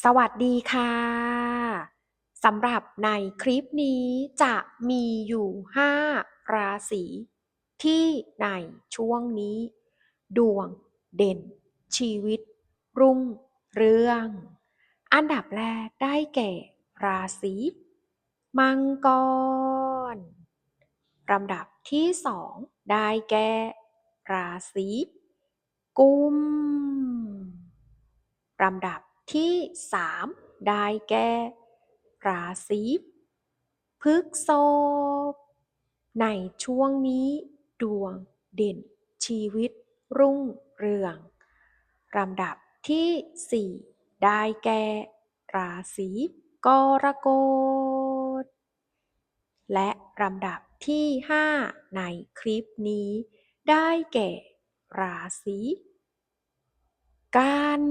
สวัสดีค่ะสำหรับในคลิปนี้จะมีอยู่ 5 ราศีที่ในช่วงนี้ ดวงเด่น ชีวิต รุ่งเรือง อันดับแรกได้แก่ราศีมังกรลำดับที่สองได้แก่ราศีกุมลำดับ ที่สามได้แก่ ราศีพฤษภในช่วงนี้ดวงเด่นชีวิตรุ่งเรืองลำดับที่สี่ได้แก่ ราศีกรกฎ และลำดับที่ห้าในคลิปนี้ ได้แก่ ราศี กัน